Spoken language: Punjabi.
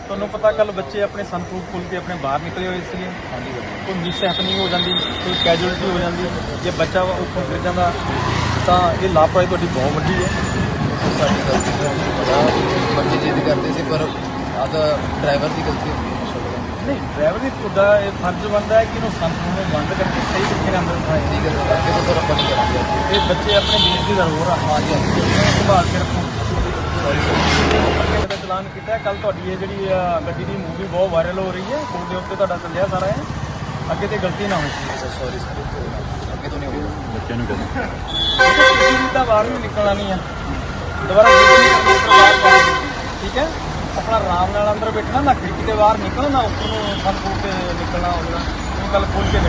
ਤੁਹਾਨੂੰ ਪਤਾ ਕੱਲ ਬੱਚੇ ਆਪਣੇ ਸੰਪਰੂਫ ਖੋਲ ਕੇ ਆਪਣੇ ਬਾਹਰ ਨਿਕਲੇ ਹੋਏ ਸੀਗੇ। ਹਾਂਜੀ ਭਾਜੀ ਕੋਈ ਮਿਸ ਹੈਪਨਿੰਗ ਹੋ ਜਾਂਦੀ ਕੋਈ ਕੈਜੂਅਲਟੀ ਹੋ ਜਾਂਦੀ। ਜੇ ਬੱਚਾ ਉੱਪਰ ਗਿਰ ਜਾਂਦਾ ਤਾਂ ਇਹ ਲਾਪਰਵਾਹੀ ਤੁਹਾਡੀ ਬਹੁਤ ਵੱਡੀ ਹੈ। ਸਾਡੀ ਗਲਤੀ ਤੋਂ ਬੜਾ ਬੱਚੇ ਜਿੱਦ ਕਰਦੇ ਸੀ ਪਰ ਆਦਾ ਡਰਾਈਵਰ ਦੀ ਗਲਤੀ ਹੁੰਦੀ ਹੈ ਨਹੀਂ ਡਰਾਈਵਰ ਦੀ ਤੁਹਾਡਾ ਇਹ ਫਰਜ਼ ਬਣਦਾ ਹੈ ਕਿ ਇਹਨੂੰ ਸੰਪਰੂਫ ਨੂੰ ਬੰਦ ਕਰਕੇ ਸਹੀ ਤਰੀਕੇ ਨਾਲ ਅੰਦਰ ਠੀਕ ਹੈ ਸਰ ਅੱਗੇ ਤੋਂ ਸਰ ਆਪਾਂ ਨਹੀਂ ਕਰਾਂਗੇ। ਇਹ ਬੱਚੇ ਆਪਣੇ ਦੇਸ਼ ਦੀ ਜ਼ਰੂਰ ਆ। ਹਾਂਜੀ ਹਾਂਜੀ। ਸੰਭਾਲ ਕੇ ਰੱਖੋ। ਸੌਰੀ ਸਰ ਚਲਾਨ ਕੀਤਾ ਕੱਲ ਤੁਹਾਡੀ ਇਹ ਜਿਹੜੀ ਅ, ਗੱਡੀ ਦੀ ਮੂਵੀ ਬਹੁਤ ਵਾਇਰਲ ਹੋ ਰਹੀ ਹੈ। ਕੋਲ ਦੇ ਉੱਤੇ ਤੁਹਾਡਾ ਚੱਲਿਆ ਸਾਰਾ ਇਹ। ਅੱਗੇ ਤੇ ਗਲਤੀ ਨਾ ਹੋਵੇ ਸਰ ਸੌਰੀ ਸਰ ਅੱਗੇ ਤੋਂ ਨਹੀਂ ਹੋਊਗਾ ਬੱਚਿਆਂ ਨੂੰ ਕਹਿੰਦੇ। ਤੁਸੀਂ ਵੀ ਤਾਂ ਬਾਹਰ ਵੀ ਨਿਕਲਣਾ ਨਹੀਂ ਆ। ਦੁਬਾਰਾ ਗੱਡੀ ਨਹੀਂ ਕਰਨੀ ਬਾਹਰ ਜਾਣਾ। ਠੀਕ ਹੈ? ਆਪਣਾ ਆਰਾਮ ਨਾਲ ਅੰਦਰ ਬੈਠਣਾ ਨਾ ਖਿੜਕੀ ਦੇ ਬਾਹਰ ਨਿਕਲਣਾ ਨਾ ਉੱਪਰ ਨੂੰ ਸੰਪੂਰ ਤੇ ਨਿਕਲਣਾ ਹੋਵੇਗਾ ਇਹ ਗੱਲ ਖੋਲ ਕੇ ਦੇ